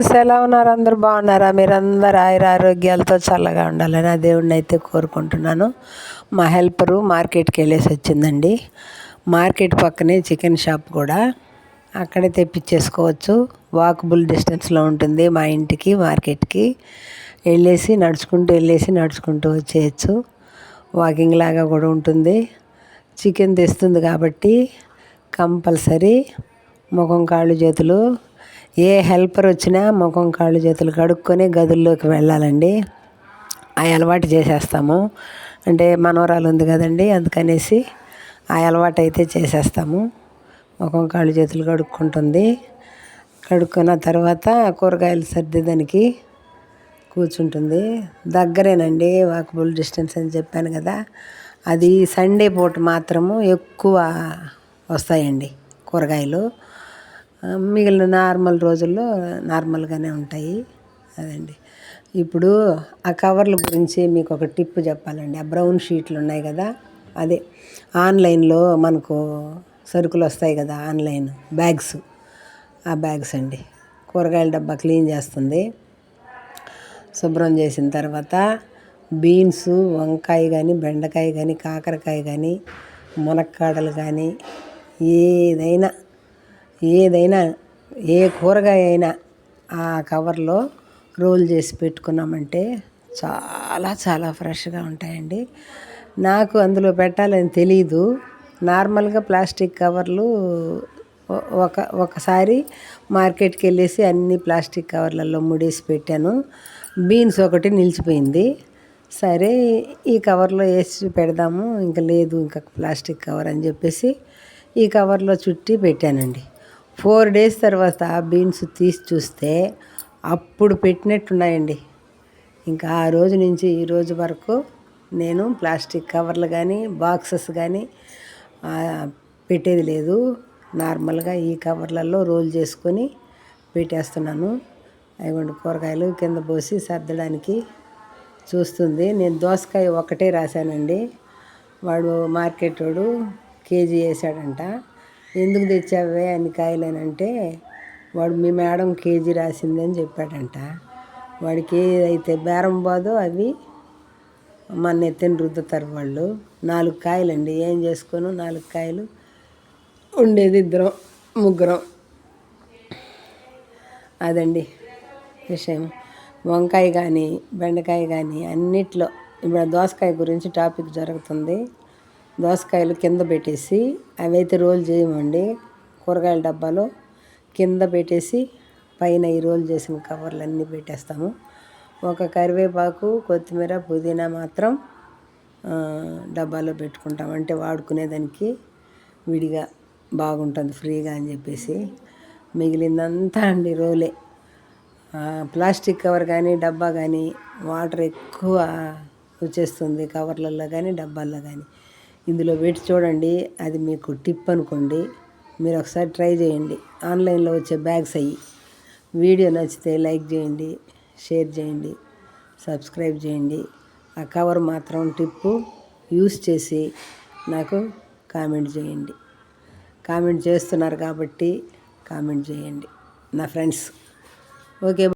ఎలా ఉన్నారు? అందరు బాగున్నారా? మీరందరూ ఆయుర ఆరోగ్యాలతో చల్లగా ఉండాలని ఆ దేవుడిని అయితే కోరుకుంటున్నాను. మా హెల్పరు మార్కెట్కి వెళ్ళేసి వచ్చిందండి. మార్కెట్ పక్కనే చికెన్ షాప్ కూడా. అక్కడే తెప్పించేసుకోవచ్చు. వాకబుల్ డిస్టెన్స్లో ఉంటుంది మా ఇంటికి మార్కెట్కి. వెళ్ళేసి నడుచుకుంటూ వెళ్ళేసి నడుచుకుంటూ వచ్చేయచ్చు. వాకింగ్ లాగా కూడా ఉంటుంది. చికెన్ తెస్తుంది కాబట్టి కంపల్సరీ ముఖం కాళ్ళు చేతులు ఏ హెల్పర్ వచ్చినా ముఖం కాళ్ళు చేతులు కడుక్కొని గదుల్లోకి వెళ్ళాలండి. ఆ అలవాటు చేసేస్తాము. అంటే మనవరాలు ఉంది కదండి అందుకనేసి ఆ అలవాటు అయితే చేసేస్తాము. ముఖం కాళ్ళు చేతులు కడుక్కుంటుంది. కడుక్కున్న తర్వాత కూరగాయలు సర్దిదానికి కూర్చుంటుంది. దగ్గరేనండి వాకబుల్ డిస్టెన్స్ అని చెప్పాను కదా అది సండే పూట మాత్రము ఎక్కువ వస్తాయండి కూరగాయలు. మిగిలిన నార్మల్ రోజుల్లో నార్మల్గానే ఉంటాయి. అదండి. ఇప్పుడు ఆ కవర్ల గురించి మీకు ఒక టిప్ చెప్పాలండి. ఆ బ్రౌన్ షీట్లు ఉన్నాయి కదా? అదే. ఆన్లైన్లో మనకు సరుకులు వస్తాయి కదా ఆన్లైన్ బ్యాగ్స్. ఆ బ్యాగ్స్ అండి. కూరగాయల డబ్బా క్లీన్ చేస్తుంది. శుభ్రం చేసిన తర్వాత బీన్స్ వంకాయ కానీ బెండకాయ కానీ కాకరకాయ కానీ మునక్కాడలు కానీ ఏదైనా ఏదైనా ఏ కూరగాయ అయినా ఆ కవర్లో రోల్ చేసి పెట్టుకున్నామంటే చాలా చాలా ఫ్రెష్గా ఉంటాయండి. నాకు అందులో పెట్టాలని తెలీదు. నార్మల్గా ప్లాస్టిక్ కవర్లు ఒక ఒకసారి మార్కెట్కి వెళ్ళేసి అన్ని ప్లాస్టిక్ కవర్లలో ముడేసి పెట్టాను. బీన్స్ ఒకటి నిలిచిపోయింది. సరే ఈ కవర్లో వేసి పెడదాము ఇంకా లేదు ఇంకా ప్లాస్టిక్ కవర్ అని చెప్పేసి ఈ కవర్లో చుట్టి పెట్టానండి. ఫోర్ డేస్ తర్వాత బీన్స్ తీసి చూస్తే అప్పుడు పెట్టినట్టున్నాయండి. ఇంకా ఆ రోజు నుంచి ఈ రోజు వరకు నేను ప్లాస్టిక్ కవర్లు కానీ బాక్సెస్ కానీ పెట్టేది లేదు. నార్మల్గా ఈ కవర్లలో రోల్ చేసుకొని పెట్టేస్తున్నాను. అవి కూరగాయలు కింద పోసి సర్దడానికి చూస్తుంది. నేను దోసకాయ ఒకటే రాశానండి. వాడు మార్కెట్ వాడు కేజీ వేసాడంట ఎందుకు తెచ్చావే అన్ని కాయలేనంటే వాడు మీ మేడం కేజీ రాసిందని చెప్పాడంట. వాడికి ఏదైతే బేరం పోదో అవి మన ఎత్తిన రుద్దుతారు వాళ్ళు. నాలుగు కాయలండి. ఏం చేసుకోను? నాలుగు కాయలు ఉండేది ఇద్దరం ముగ్గురం. అదండి విషయం. వంకాయ కానీ బెండకాయ కానీ అన్నిట్లో ఇప్పుడు దోసకాయ గురించి టాపిక్ జరుగుతుంది. దోసకాయలు కింద పెట్టేసి అవి అయితే రోల్ చేయమండి. కూరగాయల డబ్బాలో కింద పెట్టేసి పైన ఈ రోల్ చేసిన కవర్లు అన్నీ పెట్టేస్తాము. ఒక కరివేపాకు కొత్తిమీర పుదీనా మాత్రం డబ్బాలో పెట్టుకుంటాం అంటే వాడుకునేదానికి విడిగా బాగుంటుంది ఫ్రీగా అని చెప్పేసి. మిగిలిందంతా అండి రోలే. ప్లాస్టిక్ కవర్ కానీ డబ్బా కానీ వాటర్ ఎక్కువ వచ్చేస్తుంది కవర్లలో కానీ డబ్బాల్లో కానీ ఇందులో పెట్టి చూడండి. అది మీకు టిప్ అనుకోండి. మీరు ఒకసారి ట్రై చేయండి. ఆన్లైన్లో వచ్చే బ్యాగ్స్ అయ్యి. వీడియో నచ్చితే లైక్ చేయండి షేర్ చేయండి సబ్స్క్రైబ్ చేయండి. ఆ కవర్ మాత్రం టిప్పు యూస్ చేసి నాకు కామెంట్ చేయండి. కామెంట్ చేస్తున్నారు కాబట్టి కామెంట్ చేయండి. నా ఫ్రెండ్స్. ఓకే